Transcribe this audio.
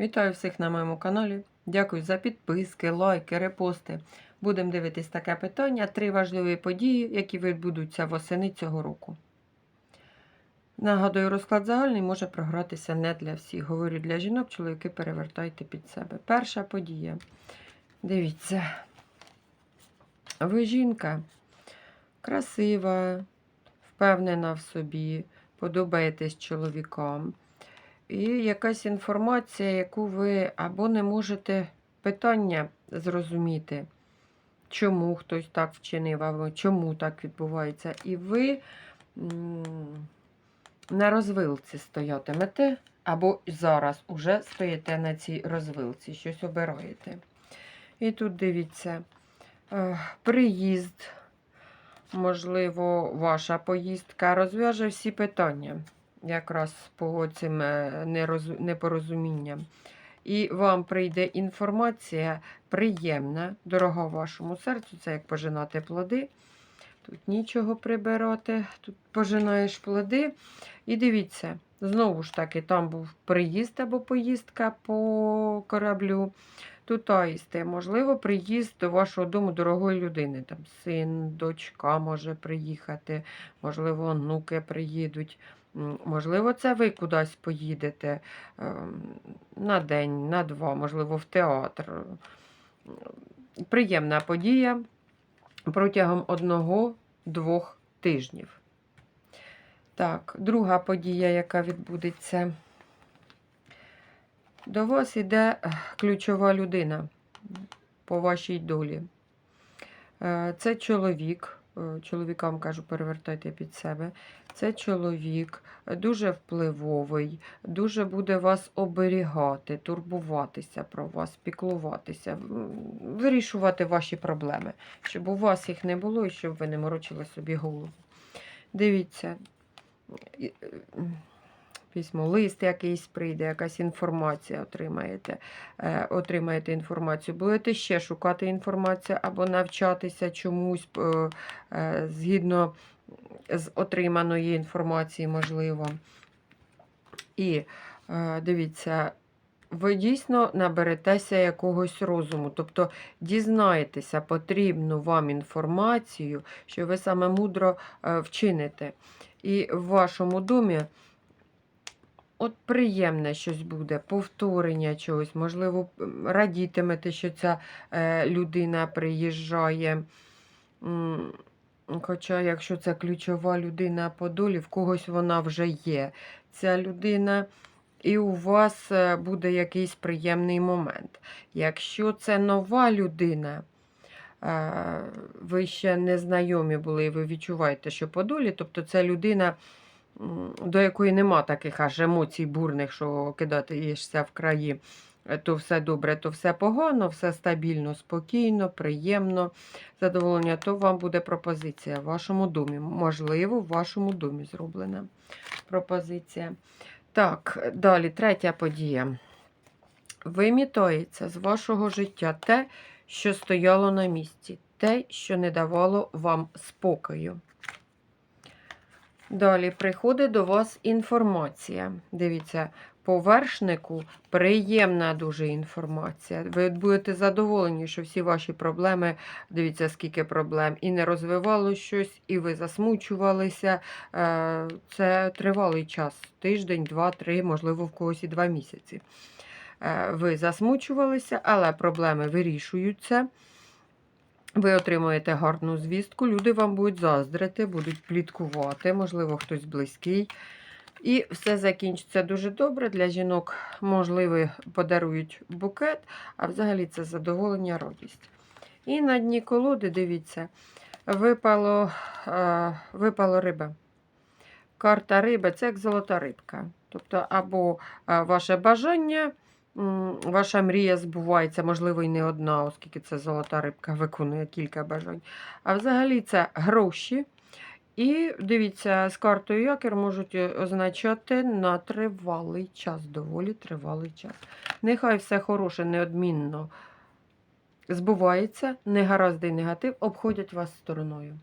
Вітаю всіх на моєму каналі. Дякую за підписки, лайки, репости. Будемо дивитись таке питання. Три важливі події, які відбудуться восени цього року. Нагадую, розклад загальний може програтися не для всіх. Говорю для жінок, чоловіки перевертайте під себе. Перша подія. Дивіться. Ви жінка красива, впевнена в собі, подобаєтесь чоловікам. І якась інформація, яку ви або не можете питання зрозуміти, чому хтось так вчинив, або чому так відбувається. І ви на розвилці стоятимете, або зараз уже стоїте на цій розвилці, щось обираєте. І тут дивіться, е, приїзд, можливо, ваша поїздка розв'яже всі питання якраз по цим е, непорозумінням. І вам прийде інформація приємна, дорога вашому серцю, це як пожинати плоди. Тут нічого прибирати, тут пожинаєш плоди. І дивіться, знову ж таки, там був приїзд або поїздка по кораблю. Тут аїсти, можливо, приїзд до вашого дому дорогої людини. Там син, дочка може приїхати, можливо, онуки приїдуть. Можливо, це ви кудись поїдете ем, на день, на два, можливо, в театр. Приємна подія протягом одного-двох тижнів. Так, друга подія, яка відбудеться. До вас іде ключова людина по вашій долі. Е, Це чоловік. Е, Чоловікам кажу, перевертайте під себе. Це чоловік дуже впливовий, дуже буде вас оберігати, турбуватися про вас, піклуватися, вирішувати ваші проблеми, щоб у вас їх не було і щоб ви не морочили собі голову. Дивіться, е, письмо, лист якийсь прийде, якась інформація отримаєте, е, отримаєте інформацію. Будете ще шукати інформацію або навчатися чомусь е, е, згідно з отриманої інформації, можливо. І дивіться, ви дійсно наберетеся якогось розуму, тобто дізнаєтеся потрібну вам інформацію, що ви саме мудро вчините. І в вашому домі от приємне щось буде, повторення чогось, можливо, радітимете, що ця е, людина приїжджає. Хоча, якщо це ключова людина по долі, в когось вона вже є. Ця людина, і у вас е, буде якийсь приємний момент. Якщо це нова людина, е, ви ще не знайомі були, і ви відчуваєте, що по долі, тобто це людина, до якої нема таких аж емоцій бурних, що кидаєшся в краї. е, То все добре, то все погано, все стабільно, спокійно, приємно, задоволення, то вам буде пропозиція в вашому домі. Можливо, в вашому домі зроблена пропозиція. Так, далі, третя подія. Вимітається з вашого життя те, що стояло на місці, те, що не давало вам спокою. Далі приходить до вас інформація. Дивіться, по вершнику приємна дуже інформація. Ви будете задоволені, що всі ваші проблеми, дивіться, скільки проблем, і не розвивало щось, і ви засмучувалися. Е, Це тривалий час тиждень, два, три, можливо, в когось і два місяці. Е, Ви засмучувалися, але проблеми вирішуються. Ви отримуєте гарну звістку, люди вам будуть заздрити, будуть пліткувати, можливо, хтось близький. І все закінчиться дуже добре. Для жінок, можливо, подарують букет, а взагалі це задоволення, радість. І на дні колоди, дивіться, випало, е, випало риба. Карта риби це як золота рибка. Тобто, або е, ваше бажання, ваша мрія збувається, можливо, і не одна, оскільки це золота рибка виконує кілька бажань. А взагалі це гроші. І дивіться, з картою якір можуть е, означати на тривалий час, доволі тривалий час. Нехай все хороше, неодмінно збувається, негаразди негатив обходять вас стороною.